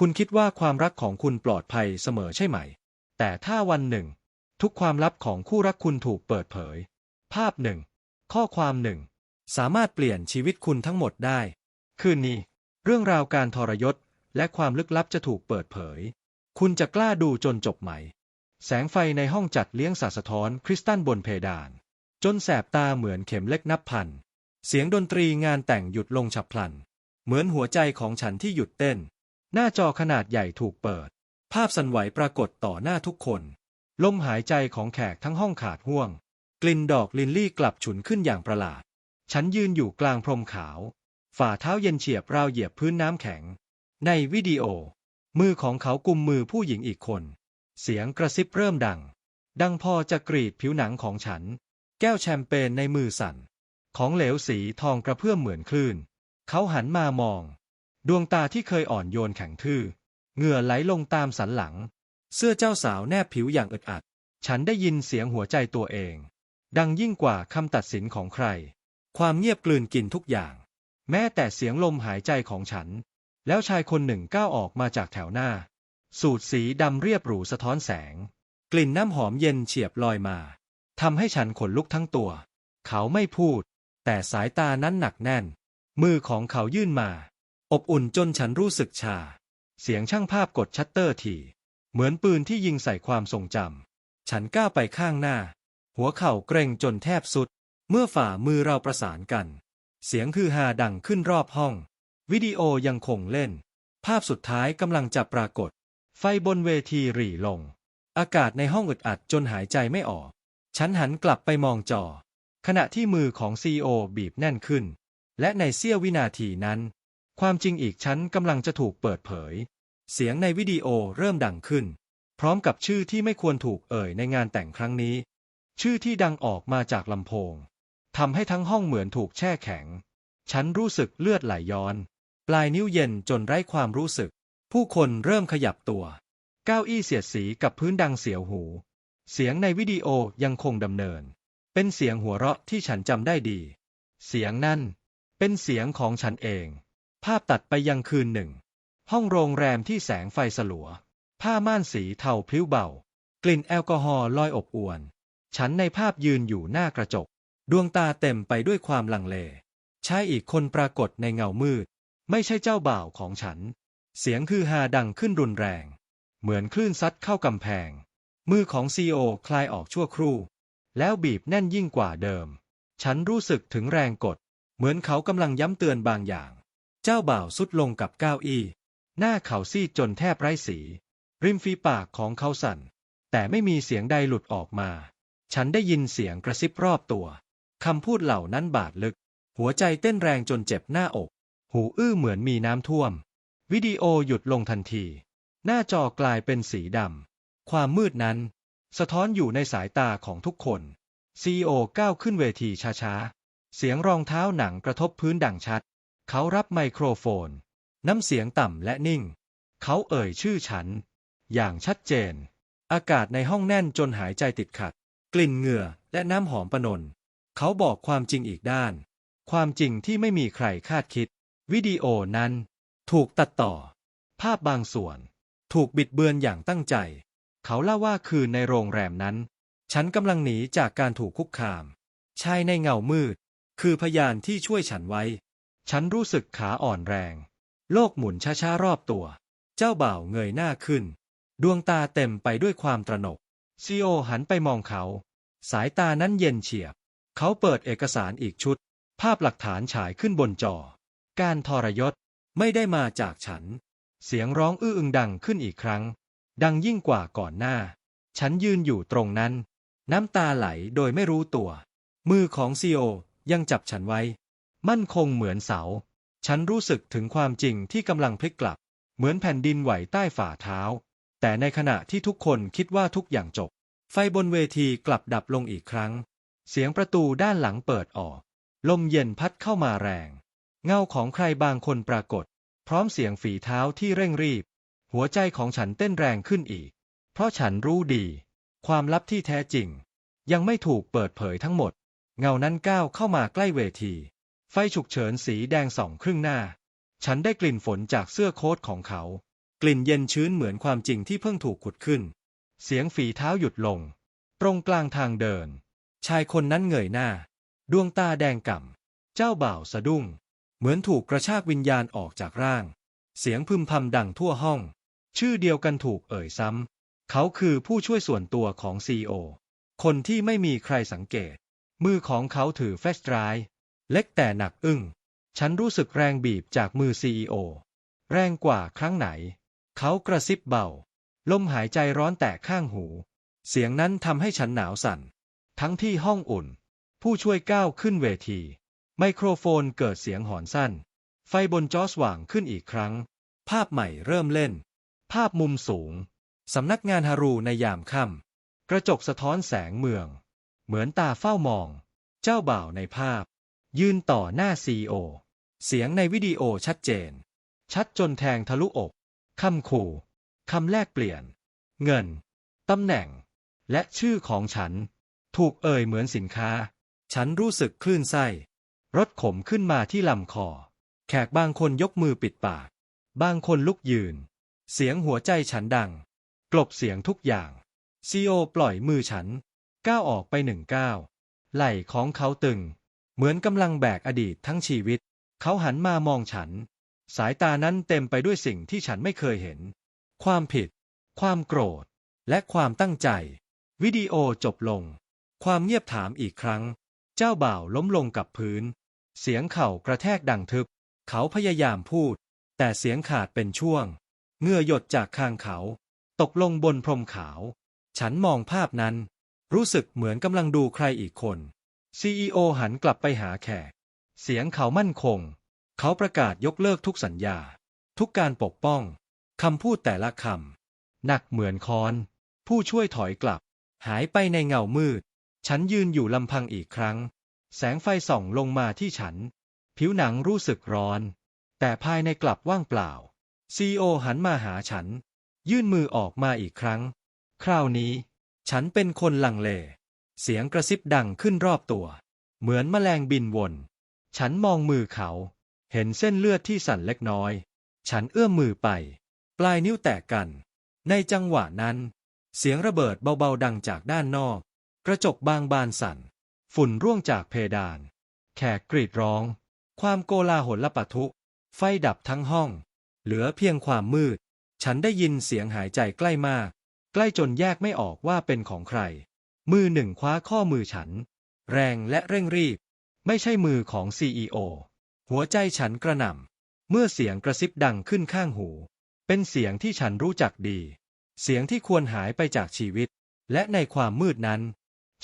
คุณคิดว่าความรักของคุณปลอดภัยเสมอใช่ไหม แต่ถ้าวันหนึ่ง ทุกความลับของคู่รักคุณถูกเปิดเผย ภาพหนึ่ง ข้อความหนึ่ง สามารถเปลี่ยนชีวิตคุณทั้งหมดได้ คืนนี้ เรื่องราวการทรยศและความลึกลับจะถูกเปิดเผย คุณจะกล้าดูจนจบไหม แสงไฟในห้องจัดเลี้ยงสาสะท้อนคริสตัลบนเพดาน จนแสบตาเหมือนเข็มเล็กนับพัน เสียงดนตรีงานแต่งหยุดลงฉับพลัน เหมือนหัวใจของฉันที่หยุดเต้น หน้าจอขนาดใหญ่ถูกเปิด ภาพสั่นไหวปรากฏต่อหน้าทุกคน ลมหายใจของแขกทั้งห้องขาดห่วง กลิ่นดอกลินลี่กลับฉุนขึ้นอย่างประหลาด ฉันยืนอยู่กลางพรมขาว ฝ่าเท้าเย็นเฉียบราวเหยียบพื้นน้ำแข็ง ในวิดีโอ มือของเขากุมมือผู้หญิงอีกคน เสียงกระซิบเริ่มดัง ดังพอจะกรีดผิวหนังของฉัน แก้วแชมเปญในมือสั่น ของเหลวสีทองกระเพื่อมเหมือนคลื่น เขาหันมามอง ดวงตาที่เคยอ่อนโยนแข็งทื่อ เหงื่อไหลลงตามสันหลัง เสื้อเจ้าสาวแนบผิวอย่างอึดอัด ฉันได้ยินเสียงหัวใจตัวเอง ดังยิ่งกว่าคำตัดสินของใคร ความเงียบกลืนกินทุกอย่าง แม้แต่เสียงลมหายใจของฉัน แล้วชายคนหนึ่งก้าวออกมาจากแถวหน้า สูทสีดำเรียบหรูสะท้อนแสง กลิ่นน้ำหอมเย็นเฉียบลอยมาทำให้ฉันขนลุกทั้งตัว เขาไม่พูด แต่สายตานั้นหนักแน่น มือของเขายื่นมา อบอุ่นจนฉันรู้สึกชา เสียงช่างภาพกดชัตเตอร์ถี่เหมือนปืนที่ยิงใส่ความทรงจำ ฉันก้าวไปข้างหน้า หัวเข่าเกรงจนแทบสุด เมื่อฝ่ามือเราประสานกัน เสียงคือฮาดังขึ้นรอบห้อง วิดีโอยังคงเล่น ภาพสุดท้ายกำลังจะปรากฏ ไฟบนเวทีหรี่ลง อากาศในห้องอึดอัดจนหายใจไม่ออก ฉันหันกลับไปมองจอ ขณะที่มือของซีโอบีบแน่นขึ้น และในเสี้ยววินาทีนั้น ความจริงอีกชั้นกำลังจะถูกเปิดเผย เสียงในวิดีโอเริ่มดังขึ้น พร้อมกับชื่อที่ไม่ควรถูกเอ่ยในงานแต่งครั้งนี้ ชื่อที่ดังออกมาจากลำโพงทำให้ทั้งห้องเหมือนถูกแช่แข็ง ฉันรู้สึกเลือดไหลย้อน ปลายนิ้วเย็นจนไร้ความรู้สึก ผู้คนเริ่มขยับตัว เก้าอี้เสียดสีกับพื้นดังเสียวหู เสียงในวิดีโอยังคงดำเนิน เป็นเสียงหัวเราะที่ฉันจำได้ดี เสียงนั่น เป็นเสียงของฉันเอง ภาพตัดไปยังคืนหนึ่ง ห้องโรงแรมที่แสงไฟสลัว ผ้าม่านสีเทาพลิ้วเบา กลิ่นแอลกอฮอล์ลอยอบอวน ฉันในภาพยืนอยู่หน้ากระจก ดวงตาเต็มไปด้วยความลังเลชายอีกคนปรากฏในเงามืด ไม่ใช่เจ้าบ่าวของฉัน เสียงคือฮาดังขึ้นรุนแรง เหมือนคลื่นซัดเข้ากำแพง มือของซีโอคลายออกชั่วครู่ แล้วบีบแน่นยิ่งกว่าเดิม ฉันรู้สึกถึงแรงกด เหมือนเขากำลังย้ำเตือนบางอย่าง เจ้าบ่าวสุดลงกับเก้าอี้ หน้าเขาซีดจนแทบไร้สี ริมฝีปากของเขาสั่น แต่ไม่มีเสียงใดหลุดออกมา ฉันได้ยินเสียงกระซิบรอบตัวคำพูดเหล่านั้นบาดลึก หัวใจเต้นแรงจนเจ็บหน้าอก หูอื้อเหมือนมีน้ำท่วม วิดีโอหยุดลงทันที หน้าจอกลายเป็นสีดำ ความมืดนั้น สะท้อนอยู่ในสายตาของทุกคนซีโอก้าวขึ้นเวทีช้าๆ เสียงรองเท้าหนังกระทบพื้นดังชัด เขารับไมโครโฟน น้ำเสียงต่ำและนิ่ง เขาเอ่ยชื่อฉัน อย่างชัดเจน อากาศในห้องแน่นจนหายใจติดขัด กลิ่นเหงื่อและน้ำหอมปนน เขาบอกความจริงอีกด้าน ความจริงที่ไม่มีใครคาดคิด วิดีโอนั้น ถูกตัดต่อ ภาพบางส่วน ถูกบิดเบือนอย่างตั้งใจ เขาเล่าว่าคืนในโรงแรมนั้น ฉันกำลังหนีจากการถูกคุกคาม ชายในเงามืด คือพยานที่ช่วยฉันไว้ ฉันรู้สึกขาอ่อนแรง โลกหมุนช้าๆรอบตัว เจ้าบ่าวเงยหน้าขึ้น ดวงตาเต็มไปด้วยความตระหนกซีโอหันไปมองเขา สายตานั้นเย็นเฉียบ เขาเปิดเอกสารอีกชุด ภาพหลักฐานฉายขึ้นบนจอ การทรยศไม่ได้มาจากฉัน เสียงร้องอื้ออึงดังขึ้นอีกครั้ง ดังยิ่งกว่าก่อนหน้า ฉันยืนอยู่ตรงนั้น น้ำตาไหลโดยไม่รู้ตัว มือของซีโอยังจับฉันไว้ มั่นคงเหมือนเสา ฉันรู้สึกถึงความจริงที่กำลังพลิกกลับ เหมือนแผ่นดินไหวใต้ฝ่าเท้า แต่ในขณะที่ทุกคนคิดว่าทุกอย่างจบ ไฟบนเวทีกลับดับลงอีกครั้ง เสียงประตูด้านหลังเปิดออก ลมเย็นพัดเข้ามาแรง เงาของใครบางคนปรากฏ พร้อมเสียงฝีเท้าที่เร่งรีบ หัวใจของฉันเต้นแรงขึ้นอีก เพราะฉันรู้ดี ความลับที่แท้จริง ยังไม่ถูกเปิดเผยทั้งหมด เงานั้นก้าวเข้ามาใกล้เวที ไฟฉุกเฉินสีแดงส่องครึ่งหน้า ฉันได้กลิ่นฝนจากเสื้อโค้ทของเขา กลิ่นเย็นชื้นเหมือนความจริงที่เพิ่งถูกขุดขึ้น เสียงฝีเท้าหยุดลง ตรงกลางทางเดิน ชายคนนั้นเงยหน้า ดวงตาแดงก่ำ เจ้าบ่าวสะดุ้ง เหมือนถูกกระชากวิญญาณออกจากร่าง เสียงพึมพำดังทั่วห้อง ชื่อเดียวกันถูกเอ่ยซ้ำ เขาคือผู้ช่วยส่วนตัวของซีโอ คนที่ไม่มีใครสังเกต มือของเขาถือแฟลชไดร์ เล็กแต่หนักอึ้ง ฉันรู้สึกแรงบีบจากมือซีอโอ แรงกว่าครั้งไหน เขากระซิบเบา ลมหายใจร้อนแตกข้างหู เสียงนั้นทำให้ฉันหนาวสั่น ทั้งที่ห้องอุ่น ผู้ช่วยก้าวขึ้นเวที ไมโครโฟนเกิดเสียงหอนสั้น ไฟบนจอสว่างขึ้นอีกครั้ง ภาพใหม่เริ่มเล่น ภาพมุมสูง สำนักงานฮารูในยามค่ำ กระจกสะท้อนแสงเมือง เหมือนตาเฝ้ามอง เจ้าบ่าวในภาพ ยืนต่อหน้าซีโอ เสียงในวิดีโอชัดเจน ชัดจนแทงทะลุอกคำขู่คำแลกเปลี่ยน เงินตำแหน่ง และชื่อของฉัน ถูกเอ่ยเหมือนสินค้า ฉันรู้สึกคลื่นไส้รถขมขึ้นมาที่ลำคอ แขกบางคนยกมือปิดปาก บางคนลุกยืน เสียงหัวใจฉันดัง กลบเสียงทุกอย่างซีโอปล่อยมือฉัน ก้าวออกไปหนึ่งก้าวไหล่ของเขาตึง เหมือนกำลังแบกอดีตทั้งชีวิต เขาหันมามองฉัน สายตานั้นเต็มไปด้วยสิ่งที่ฉันไม่เคยเห็น ความผิด ความโกรธ และความตั้งใจ วิดีโอจบลง ความเงียบถามอีกครั้ง เจ้าบ่าวล้มลงกับพื้น เสียงเข่ากระแทกดังทึบ เขาพยายามพูด แต่เสียงขาดเป็นช่วงเงื่อหยดจากคางเขา ตกลงบนพรมขาว ฉันมองภาพนั้น รู้สึกเหมือนกำลังดูใครอีกคน CEO หันกลับไปหาแขก เสียงเขามั่นคง เขาประกาศยกเลิกทุกสัญญา ทุกการปกป้อง คำพูดแต่ละคำหนักเหมือนค้อน ผู้ช่วยถอยกลับ หายไปในเงามืด ฉันยืนอยู่ลำพังอีกครั้ง แสงไฟส่องลงมาที่ฉัน ผิวหนังรู้สึกร้อน แต่ภายในกลับว่างเปล่าซีโอหันมาหาฉัน ยื่นมือออกมาอีกครั้ง คราวนี้ ฉันเป็นคนลังเล เสียงกระซิบดังขึ้นรอบตัว เหมือนแมลงบินวน ฉันมองมือเขา เห็นเส้นเลือดที่สั่นเล็กน้อย ฉันเอื้อมมือไป ปลายนิ้วแตกกัน ในจังหวะนั้น เสียงระเบิดเบาๆดังจากด้านนอก กระจกบางบานสั่น ฝุ่นร่วงจากเพดาน แขกกรีดร้อง ความโกลาหลปะทุ ไฟดับทั้งห้อง เหลือเพียงความมืด ฉันได้ยินเสียงหายใจใกล้มาก ใกล้จนแยกไม่ออกว่าเป็นของใคร มือหนึ่งคว้าข้อมือฉัน แรงและเร่งรีบ ไม่ใช่มือของ CEO หัวใจฉันกระหน่ำ เมื่อเสียงกระซิบดังขึ้นข้างหู เป็นเสียงที่ฉันรู้จักดี เสียงที่ควรหายไปจากชีวิต และในความมืดนั้น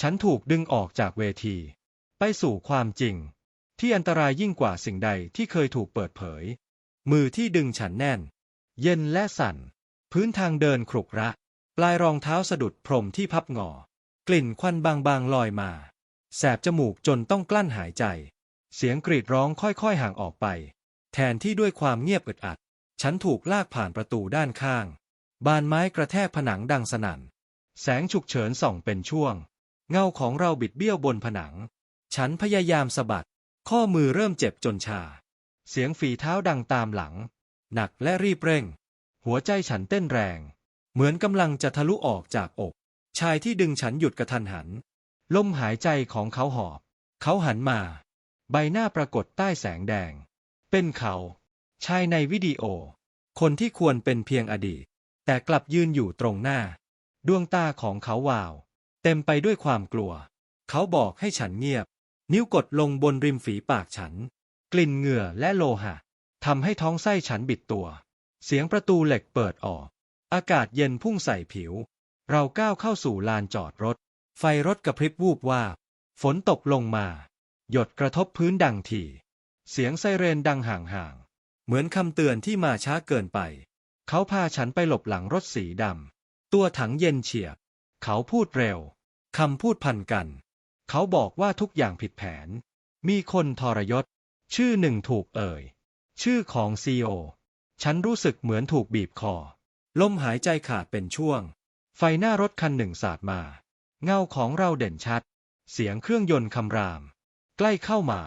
ฉันถูกดึงออกจากเวที ไปสู่ความจริง ที่อันตรายยิ่งกว่าสิ่งใดที่เคยถูกเปิดเผย มือที่ดึงฉันแน่น เย็นและสั่น พื้นทางเดินขรุกระ ปลายรองเท้าสะดุดพรมที่พับงอ กลิ่นควันบางๆลอยมา แสบจมูกจนต้องกลั้นหายใจ เสียงกรีดร้องค่อยๆห่างออกไป แทนที่ด้วยความเงียบอึดอัด ฉันถูกลากผ่านประตูด้านข้าง บานไม้กระแทกผนังดังสนั่น แสงฉุกเฉินส่องเป็นช่วง เงาของเราบิดเบี้ยวบนผนัง ฉันพยายามสะบัด ข้อมือเริ่มเจ็บจนชา เสียงฝีเท้าดังตามหลัง หนักและรีบเร่ง หัวใจฉันเต้นแรง เหมือนกำลังจะทะลุออกจากอก ชายที่ดึงฉันหยุดกระทันหัน ลมหายใจของเขาหอบ เขาหันมา ใบหน้าปรากฏใต้แสงแดง เป็นเขา ชายในวิดีโอ คนที่ควรเป็นเพียงอดีต แต่กลับยืนอยู่ตรงหน้า ดวงตาของเขาวาว เต็มไปด้วยความกลัว เขาบอกให้ฉันเงียบ นิ้วกดลงบนริมฝีปากฉัน กลิ่นเหงื่อและโลหะทำให้ท้องไส้ฉันบิดตัว เสียงประตูเหล็กเปิดออก อากาศเย็นพุ่งใส่ผิว เราก้าวเข้าสู่ลานจอดรถ ไฟรถกระพริบวูบวาบฝนตกลงมา หยดกระทบพื้นดังถี่เสียงไซเรนดังห่างๆ เหมือนคำเตือนที่มาช้าเกินไป เขาพาฉันไปหลบหลังรถสีดำ ตัวถังเย็นเฉียบ เขาพูดเร็ว คำพูดพันกัน เขาบอกว่าทุกอย่างผิดแผน มีคนทรยศ ชื่อหนึ่งถูกเอ่ย ชื่อของซีโอ ฉันรู้สึกเหมือนถูกบีบคอ ลมหายใจขาดเป็นช่วง ไฟหน้ารถคันหนึ่งสาดมา เงาของเราเด่นชัด เสียงเครื่องยนต์คำราม ใกล้เข้ามา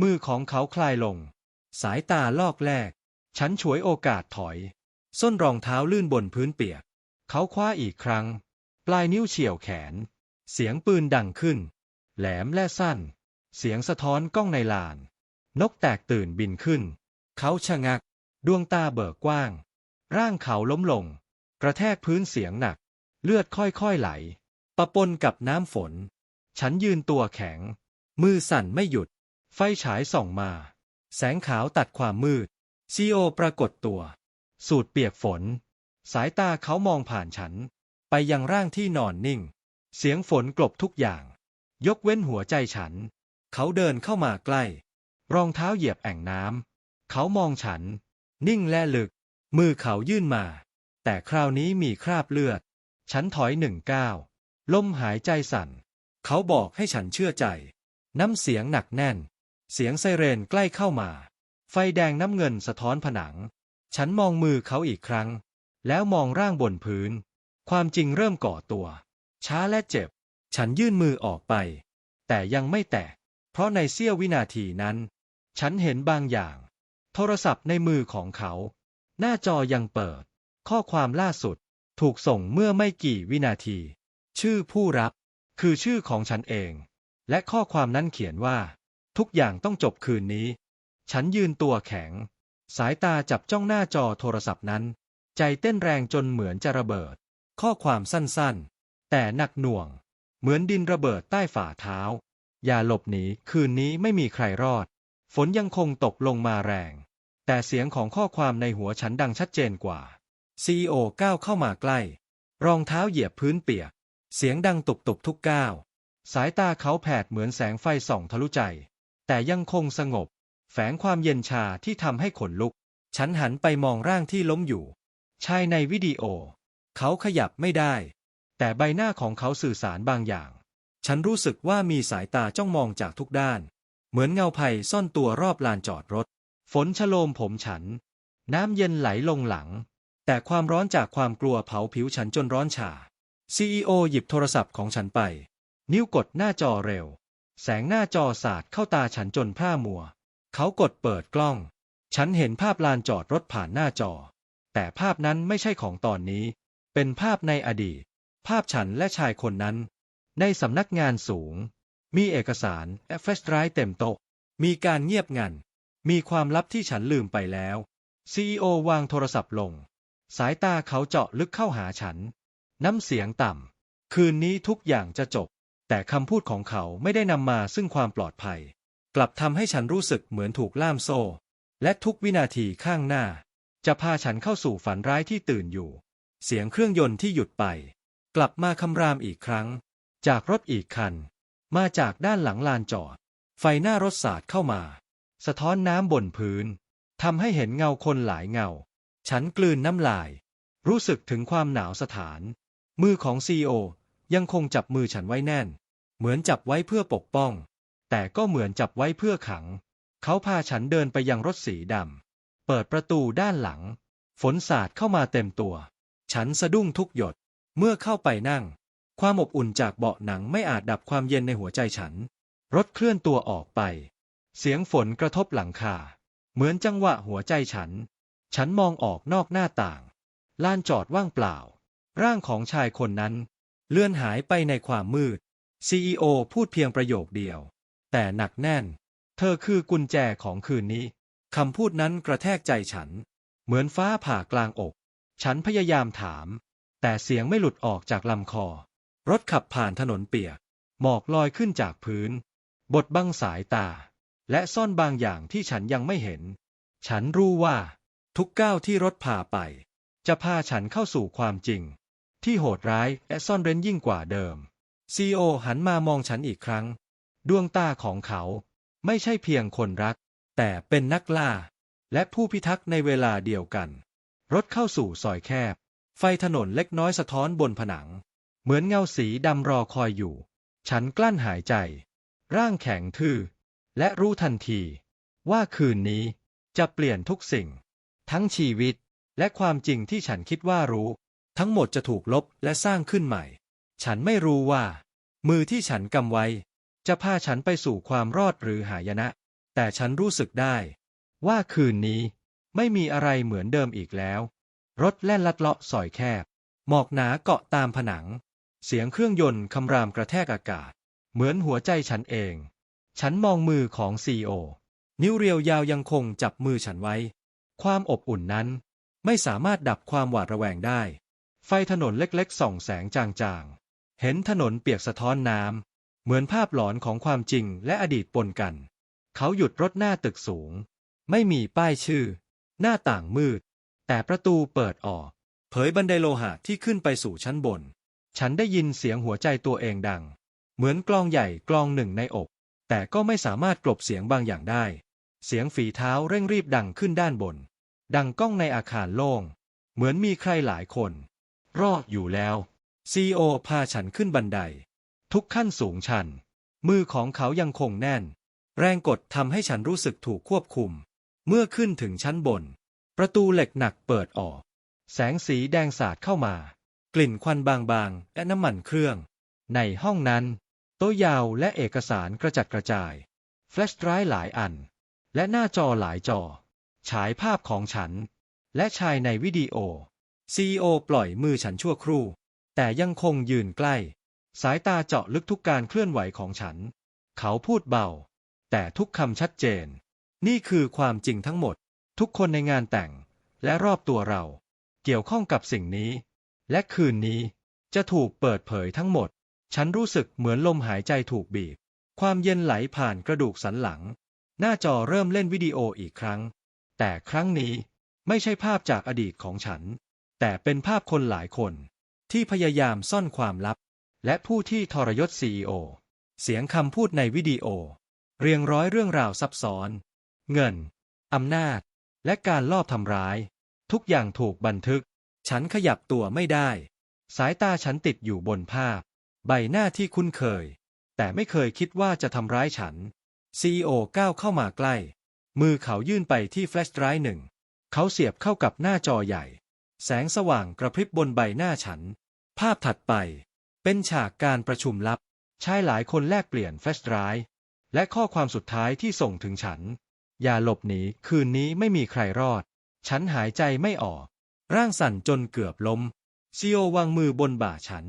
มือของเขาคลายลง สายตาลอกแลก ฉันฉวยโอกาสถอย ส้นรองเท้าลื่นบนพื้นเปียก เขาคว้าอีกครั้ง ปลายนิ้วเฉี่ยวแขน เสียงปืนดังขึ้น แหลมและสั้น เสียงสะท้อนกล้องในลาน นกแตกตื่นบินขึ้น เขาชะงัก ดวงตาเบิกกว้าง ร่างเขาล้มลง กระแทกพื้นเสียงหนัก เลือดค่อยๆไหล ปะปนกับน้ำฝน ฉันยืนตัวแข็ง มือสั่นไม่หยุด ไฟฉายส่องมา แสงขาวตัดความมืด ซีโอปรากฏตัว สูดเปียกฝน สายตาเขามองผ่านฉัน ไปยังร่างที่นอนนิ่ง เสียงฝนกลบทุกอย่าง ยกเว้นหัวใจฉัน เขาเดินเข้ามาใกล้ รองเท้าเหยียบแอ่งน้ำ เขามองฉัน นิ่งและลึก มือเขายื่นมา แต่คราวนี้มีคราบเลือด ฉันถอยหนึ่งก้าวลมหายใจสั่น เขาบอกให้ฉันเชื่อใจ น้ำเสียงหนักแน่น เสียงไซเรนใกล้เข้ามา ไฟแดงน้ำเงินสะท้อนผนัง ฉันมองมือเขาอีกครั้ง แล้วมองร่างบนพื้น ความจริงเริ่มก่อตัว ช้าและเจ็บ ฉันยื่นมือออกไป แต่ยังไม่แตกเพราะในเสี้ยววินาทีนั้น ฉันเห็นบางอย่าง โทรศัพท์ในมือของเขา หน้าจอยังเปิด ข้อความล่าสุด ถูกส่งเมื่อไม่กี่วินาที ชื่อผู้รับ คือชื่อของฉันเอง และข้อความนั้นเขียนว่า ทุกอย่างต้องจบคืนนี้ ฉันยืนตัวแข็ง สายตาจับจ้องหน้าจอโทรศัพท์นั้น ใจเต้นแรงจนเหมือนจะระเบิด ข้อความสั้นๆ แต่หนักหน่วง เหมือนดินระเบิดใต้ฝ่าเท้า อย่าหลบหนีคืนนี้ไม่มีใครรอด ฝนยังคงตกลงมาแรง แต่เสียงของข้อความในหัวฉันดังชัดเจนกว่า ซีโอก้าวเข้ามาใกล้ รองเท้าเหยียบพื้นเปียก เสียงดังตุบตุบทุกก้าว สายตาเขาแผดเหมือนแสงไฟส่องทะลุใจ แต่ยังคงสงบ แฝงความเย็นชาที่ทำให้ขนลุก ฉันหันไปมองร่างที่ล้มอยู่ ชายในวิดีโอ เขาขยับไม่ได้ แต่ใบหน้าของเขาสื่อสารบางอย่าง ฉันรู้สึกว่ามีสายตาจ้องมองจากทุกด้าน เหมือนเงาภัยซ่อนตัวรอบลานจอดรถ ฝนชโลมผมฉัน น้ำเย็นไหลลงหลัง แต่ความร้อนจากความกลัวเผาผิวฉันจนร้อนฉา CEO หยิบโทรศัพท์ของฉันไป นิ้วกดหน้าจอเร็ว แสงหน้าจอสาดเข้าตาฉันจนพร่ามัว เขากดเปิดกล้อง ฉันเห็นภาพลานจอดรถผ่านหน้าจอ แต่ภาพนั้นไม่ใช่ของตอนนี้ เป็นภาพในอดีต ภาพฉันและชายคนนั้น ในสำนักงานสูง มีเอกสารและแฟลชไรฟ์เต็มโต๊ะ มีการเงียบงัน มีความลับที่ฉันลืมไปแล้ว CEO วางโทรศัพท์ลง สายตาเขาเจาะลึกเข้าหาฉัน น้ำเสียงต่ำ คืนนี้ทุกอย่างจะจบ แต่คำพูดของเขาไม่ได้นำมาซึ่งความปลอดภัย กลับทำให้ฉันรู้สึกเหมือนถูกล่ามโซ่ และทุกวินาทีข้างหน้า จะพาฉันเข้าสู่ฝันร้ายที่ตื่นอยู่ เสียงเครื่องยนต์ที่หยุดไป กลับมาคำรามอีกครั้ง จากรถอีกคัน มาจากด้านหลังลานจอด ไฟหน้ารถสาดเข้ามา สะท้อนน้ำบนพื้นทำให้เห็นเงาคนหลายเงา ฉันกลืนน้ำลาย รู้สึกถึงความหนาวสถาน มือของซีโอยังคงจับมือฉันไว้แน่น เหมือนจับไว้เพื่อปกป้อง แต่ก็เหมือนจับไว้เพื่อขัง เขาพาฉันเดินไปยังรถสีดำ เปิดประตูด้านหลัง ฝนสาดเข้ามาเต็มตัว ฉันสะดุ้งทุกหยด เมื่อเข้าไปนั่ง ความอบอุ่นจากเบาะหนังไม่อาจดับความเย็นในหัวใจฉัน รถเคลื่อนตัวออกไป เสียงฝนกระทบหลังคา เหมือนจังหวะหัวใจฉัน ฉันมองออกนอกหน้าต่าง ลานจอดว่างเปล่า ร่างของชายคนนั้น เลื่อนหายไปในความมืด CEO พูดเพียงประโยคเดียว แต่หนักแน่น เธอคือกุญแจของคืนนี้คำพูดนั้นกระแทกใจฉัน เหมือนฟ้าผ่ากลางอก ฉันพยายามถาม แต่เสียงไม่หลุดออกจากลำคอ รถขับผ่านถนนเปียก หมอกลอยขึ้นจากพื้นบดบังสายตา และซ่อนบางอย่างที่ฉันยังไม่เห็น ฉันรู้ว่า ทุกก้าวที่รถพาไป จะพาฉันเข้าสู่ความจริง ที่โหดร้ายและซ่อนเร้นยิ่งกว่าเดิมซีโอหันมามองฉันอีกครั้ง ดวงตาของเขา ไม่ใช่เพียงคนรัก แต่เป็นนักล่า และผู้พิทักษ์ในเวลาเดียวกัน รถเข้าสู่ซอยแคบ ไฟถนนเล็กน้อยสะท้อนบนผนัง เหมือนเงาสีดำรอคอยอยู่ ฉันกลั้นหายใจ ร่างแข็งทื่อ และรู้ทันที ว่าคืนนี้จะเปลี่ยนทุกสิ่ง ทั้งชีวิต และความจริงที่ฉันคิดว่ารู้ ทั้งหมดจะถูกลบและสร้างขึ้นใหม่ ฉันไม่รู้ว่า มือที่ฉันกำไว้ จะพาฉันไปสู่ความรอดหรือหายนะ แต่ฉันรู้สึกได้ ว่าคืนนี้ไม่มีอะไรเหมือนเดิมอีกแล้ว รถแล่นลัดเลาะซอยแคบ หมอกหนาเกาะตามผนัง เสียงเครื่องยนต์คำรามกระแทกอากาศ เหมือนหัวใจฉันเอง ฉันมองมือของซีโอ นิ้วเรียวยาวยังคงจับมือฉันไว้ ความอบอุ่นนั้น ไม่สามารถดับความหวาดระแวงได้ ไฟถนนเล็กๆ ส่องแสงจางๆ เห็นถนนเปียกสะท้อนน้ำ เหมือนภาพหลอนของความจริงและอดีตปนกัน เขาหยุดรถหน้าตึกสูง ไม่มีป้ายชื่อ หน้าต่างมืด แต่ประตูเปิดออก เผยบันไดโลหะที่ขึ้นไปสู่ชั้นบน ฉันได้ยินเสียงหัวใจตัวเองดัง เหมือนกลองใหญ่กลองหนึ่งในอก แต่ก็ไม่สามารถกลบเสียงบางอย่างได้ เสียงฝีเท้าเร่งรีบดังขึ้นด้านบน ดังก้องในอาคารโล่ง เหมือนมีใครหลายคน รอดอยู่แล้วซีโอพาฉันขึ้นบันได ทุกขั้นสูงชัน มือของเขายังคงแน่น แรงกดทำให้ฉันรู้สึกถูกควบคุม เมื่อขึ้นถึงชั้นบน ประตูเหล็กหนักเปิดออก แสงสีแดงสาดเข้ามา กลิ่นควันบางๆและน้ำมันเครื่อง ในห้องนั้น โต๊ะยาวและเอกสารกระจัดกระจาย แฟลชไดรฟ์หลายอัน และหน้าจอหลายจอ ฉายภาพของฉัน และชายในวิดีโอซีโอปล่อยมือฉันชั่วครู่ แต่ยังคงยืนใกล้ สายตาเจาะลึกทุกการเคลื่อนไหวของฉัน เขาพูดเบา แต่ทุกคำชัดเจน นี่คือความจริงทั้งหมด ทุกคนในงานแต่ง และรอบตัวเรา เกี่ยวข้องกับสิ่งนี้ และคืนนี้ จะถูกเปิดเผยทั้งหมด ฉันรู้สึกเหมือนลมหายใจถูกบีบ ความเย็นไหลผ่านกระดูกสันหลัง หน้าจอเริ่มเล่นวิดีโออีกครั้ง แต่ครั้งนี้ไม่ใช่ภาพจากอดีตของฉัน แต่เป็นภาพคนหลายคน ที่พยายามซ่อนความลับ และผู้ที่ทรยศซีโอเสียงคำพูดในวิดีโอ เรียงร้อยเรื่องราวซับซ้อน เงินอำนาจ และการลอบทำร้าย ทุกอย่างถูกบันทึก ฉันขยับตัวไม่ได้ สายตาฉันติดอยู่บนภาพ ใบหน้าที่คุ้นเคย แต่ไม่เคยคิดว่าจะทำร้ายฉัน ซีโอก้าวเข้ามาใกล้ มือเขายื่นไปที่แฟลชไดร์หนึ่ง เขาเสียบเข้ากับหน้าจอใหญ่ แสงสว่างกระพริบบนใบหน้าฉัน ภาพถัดไป เป็นฉากการประชุมลับ ชายหลายคนแลกเปลี่ยนแฟลชไดร์และข้อความสุดท้ายที่ส่งถึงฉัน อย่าหลบหนีคืนนี้ไม่มีใครรอด ฉันหายใจไม่ออก ร่างสั่นจนเกือบล้มซีโอวางมือบนบ่าฉัน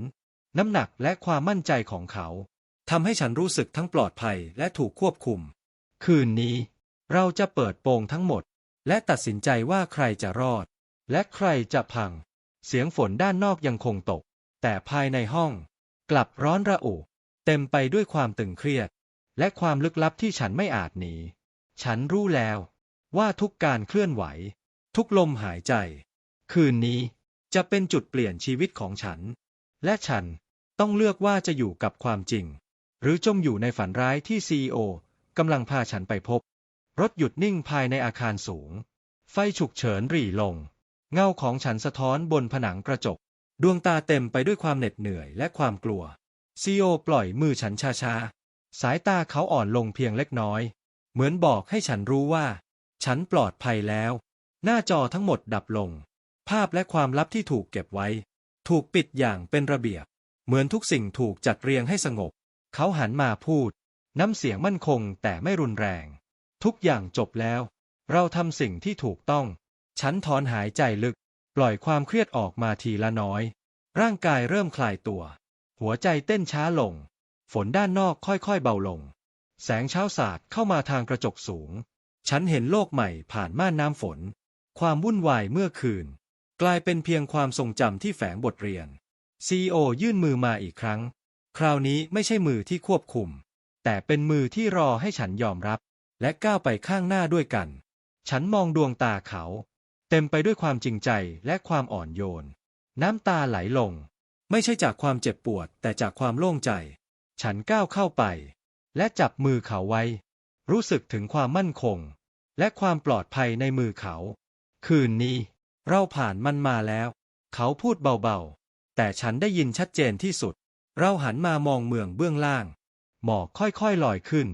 น้ำหนักและความมั่นใจของเขา ทำให้ฉันรู้สึกทั้งปลอดภัยและถูกควบคุม คืนนี้ เราจะเปิดโปงทั้งหมด และตัดสินใจว่าใครจะรอด และใครจะพัง เสียงฝนด้านนอกยังคงตก แต่ภายในห้อง กลับร้อนระอุ เต็มไปด้วยความตึงเครียด และความลึกลับที่ฉันไม่อาจหนี ฉันรู้แล้ว ว่าทุกการเคลื่อนไหว ทุกลมหายใจ คืนนี้จะเป็นจุดเปลี่ยนชีวิตของฉัน และฉันต้องเลือกว่าจะอยู่กับความจริง หรือจมอยู่ในฝันร้ายที่ซีโอกำลังพาฉันไปพบ รถหยุดนิ่งภายในอาคารสูง ไฟฉุกเฉินรี่ลง เงาของฉันสะท้อนบนผนังกระจก ดวงตาเต็มไปด้วยความเหน็ดเหนื่อยและความกลัวซีโอปล่อยมือฉันช้าๆ สายตาเขาอ่อนลงเพียงเล็กน้อย เหมือนบอกให้ฉันรู้ว่า ฉันปลอดภัยแล้ว หน้าจอทั้งหมดดับลง ภาพและความลับที่ถูกเก็บไว้ ถูกปิดอย่างเป็นระเบียบ เหมือนทุกสิ่งถูกจัดเรียงให้สงบ เขาหันมาพูด น้ำเสียงมั่นคงแต่ไม่รุนแรง ทุกอย่างจบแล้ว เราทำสิ่งที่ถูกต้อง ฉันถอนหายใจลึก ปล่อยความเครียดออกมาทีละน้อย ร่างกายเริ่มคลายตัว หัวใจเต้นช้าลง ฝนด้านนอกค่อยๆเบาลง แสงเช้าสาดเข้ามาทางกระจกสูง ฉันเห็นโลกใหม่ผ่านม่านน้ำฝน ความวุ่นวายเมื่อคืน กลายเป็นเพียงความทรงจำที่แฝงบทเรียนซีโอยื่นมือมาอีกครั้ง คราวนี้ไม่ใช่มือที่ควบคุม แต่เป็นมือที่รอให้ฉันยอมรับ และก้าวไปข้างหน้าด้วยกัน ฉันมองดวงตาเขา เต็มไปด้วยความจริงใจและความอ่อนโยน น้ำตาไหลลง ไม่ใช่จากความเจ็บปวด แต่จากความโล่งใจ ฉันก้าวเข้าไป และจับมือเขาไว้ รู้สึกถึงความมั่นคง และความปลอดภัยในมือเขา คืนนี้ เราผ่านมันมาแล้ว เขาพูดเบาๆ แต่ฉันได้ยินชัดเจนที่สุด เราหันมามองเมืองเบื้องล่าง หมอกค่อยๆลอยขึ้น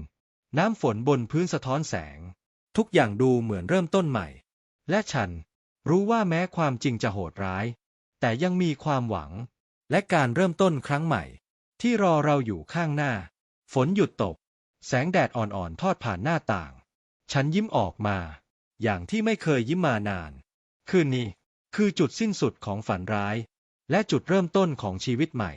น้ำฝนบนพื้นสะท้อนแสง ทุกอย่างดูเหมือนเริ่มต้นใหม่ และฉันรู้ว่าแม้ความจริงจะโหดร้าย แต่ยังมีความหวัง และการเริ่มต้นครั้งใหม่ ที่รอเราอยู่ข้างหน้า ฝนหยุดตก แสงแดดอ่อนๆทอดผ่านหน้าต่าง ฉันยิ้มออกมา อย่างที่ไม่เคยยิ้มมานาน คืนนี้คือจุดสิ้นสุดของฝันร้าย และจุดเริ่มต้นของชีวิตใหม่